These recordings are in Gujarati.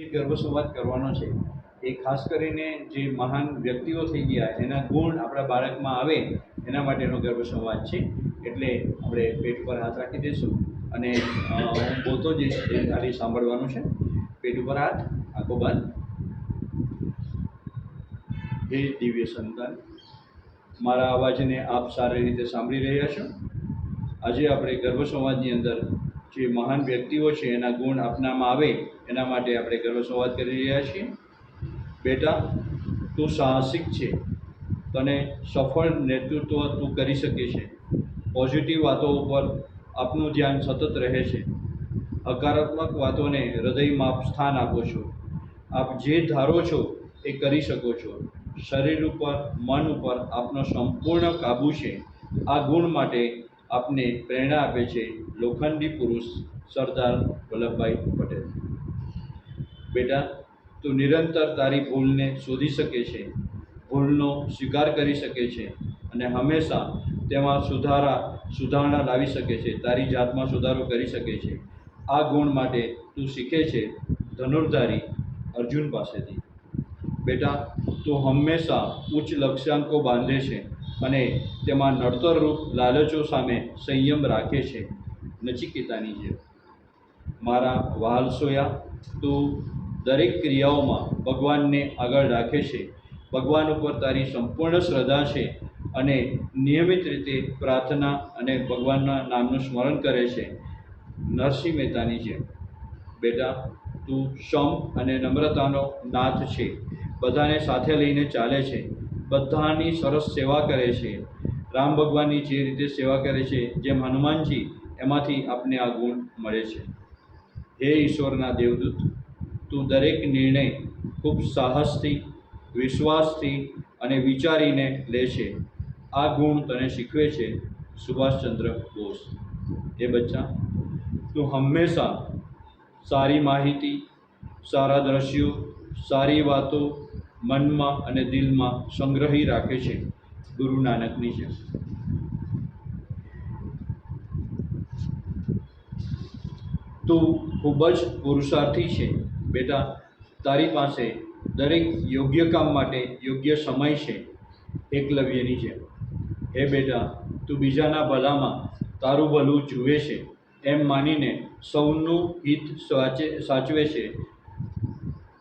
જે ગર્વ સંવાદ કરવાનો છે, એ ખાસ કરીને જે મહાન વ્યક્તિઓ થઈ ગયા એના ગુણ આપણા બાળકમાં આવે, એના માટેનો ગર્વ સંવાદ છે. એટલે આપણે પેટ પર હાથ રાખી દઈશું અને હું બોલતો જઈશ, એ ખાલી સાંભળવાનું છે. પેટ ઉપર હાથ, આંખો બંધ હે દિવ્ય સંતાન, મારા અવાજને આપ સારી રીતે સાંભળી રહ્યા છો? આજે આપણે ગર્ભ સંવાદની અંદર જે મહાન વ્યક્તિઓ છે, એના ગુણ આપનામાં આવે, એના માટે આપણે ગર્વ સંવાદ કરી રહ્યા છીએ. બેટા, તું સાહસિક છે. તને સફળ નેતૃત્વ તું કરી શકે છે. પોઝિટિવ વાતો ઉપર આપનું ધ્યાન સતત રહે છે. હકારાત્મક વાતોને હૃદયમાં સ્થાન આપો છો. આપ જે ધારો છો, એ કરી શકો છો. શરીર ઉપર, મન ઉપર આપનો સંપૂર્ણ કાબુ છે. આ ગુણ માટે આપને પ્રેરણા આપે છે લોખંડી પુરુષ સરદાર વલ્લભભાઈ પટેલ. બેટા, તું નિરંતર તારી ભૂલને શોધી શકે છે, ભૂલનો સ્વીકાર કરી શકે છે અને હંમેશા તેમાં સુધારા, સુધારણા લાવી શકે છે, તારી જાતમાં સુધારો કરી શકે છે. આ ગુણ માટે તું શીખે છે ધનુર્ધારી અર્જુન પાસેથી. બેટા, તું હંમેશા ઉચ્ચ લક્ષ્યાંકો બાંધે છે અને તેમાં નડતરરૂપ લાલચો સામે સંયમ રાખે છે. નચિકેતાની જેમ. મારા વહાલ સોયા, તું દરેક ક્રિયાઓમાં ભગવાનને આગળ રાખે છે. ભગવાન ઉપર તારી સંપૂર્ણ શ્રદ્ધા છે અને નિયમિત રીતે પ્રાર્થના અને ભગવાનના નામનું સ્મરણ કરે છે. નરસિંહ મહેતાની જેમ. બેટા, તું શમ અને નમ્રતાનો નાથ છે. બધાને સાથે લઈને ચાલે છે. બધાની સરસ સેવા કરે છે. રામ ભગવાનની જે રીતે સેવા કરે છે, જેમ હનુમાનજી, એમાંથી આપને આ ગુણ મળે છે. હે ઈશ્વરના દેવદૂત, તું દરેક નિર્ણય ખૂબ સાહસથી, વિશ્વાસથી અને વિચારીને લે છે. આ ગુણ તને શીખવે છે, સુભાષચંદ્ર બોઝ. એ બચ્ચા, તું હંમેશા સારી માહિતી, સારા દ્રશ્યો, સારી વાતો મનમાં અને દિલમાં સંગ્રહી રાખે છે ગુરુ નાનકની જેમ. તું ખૂબ જ પુરુષાર્થી છે. બેટા, તારી પાસે દરેક યોગ્ય કામ માટે યોગ્ય સમય છે એકલવ્યની જેમ. હે બેટા, તું બીજાના ભલામાં તારું ભલું જુએ છે. એમ માનીને સૌનું હિત સાચે સાચવે છે.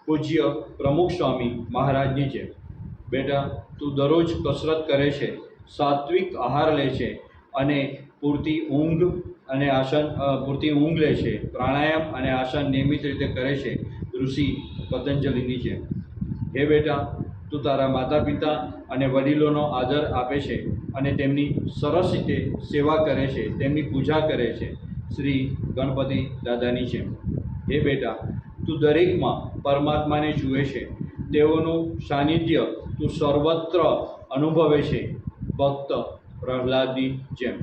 પૂજ્ય પ્રમુખ સ્વામી મહારાજની છે બેટા, તું દરરોજ કસરત કરે છે, સાત્વિક આહાર લે છે અને પૂરતી ઊંઘ અને આસન પૂરતી ઊંઘ લે છે, પ્રાણાયામ અને આસન નિયમિત રીતે કરે છે ઋષિ પતંજલિની છે હે બેટા, તું તારા માતા પિતા અને વડીલોનો આદર આપે છે અને તેમની સરસ રીતે સેવા કરે છે, તેમની પૂજા કરે છે શ્રી ગણપતિ દાદાની છે હે બેટા તું દરેકમાં પરમાત્માને જુએ છે. તેઓનું સાનિધ્ય તું સર્વત્ર અનુભવે છે. ભક્ત પ્રહલાદની જેમ.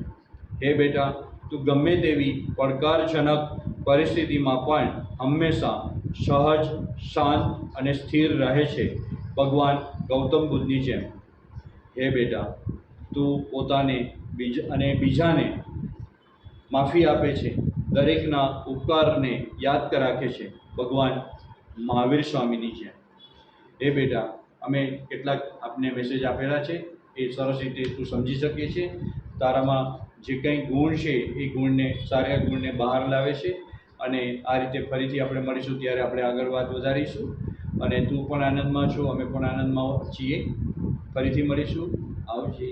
હે બેટા, તું ગમે તેવી પડકારજનક પરિસ્થિતિમાં પણ હંમેશા સહજ, શાંત અને સ્થિર રહે છે. ભગવાન ગૌતમ બુદ્ધની જેમ. હે બેટા, તું પોતાને બીજ અને બીજાને માફી આપે છે. દરેકના ઉપકારને યાદ રાખે છે. ભગવાન મહાવીર સ્વામીની છે એ બેટા, અમે કેટલાક આપને મેસેજ આપેલા છે. એ સરસ રીતે તું સમજી શકે છે. તારામાં જે કંઈ ગુણ છે, એ ગુણને, સારા ગુણને બહાર લાવે છે. અને આ રીતે ફરીથી આપણે મળીશું, ત્યારે આપણે આગળ વાત વધારીશું. અને તું પણ આનંદમાં છો, અમે પણ આનંદમાં છીએ. ફરીથી મળીશું. આવજે.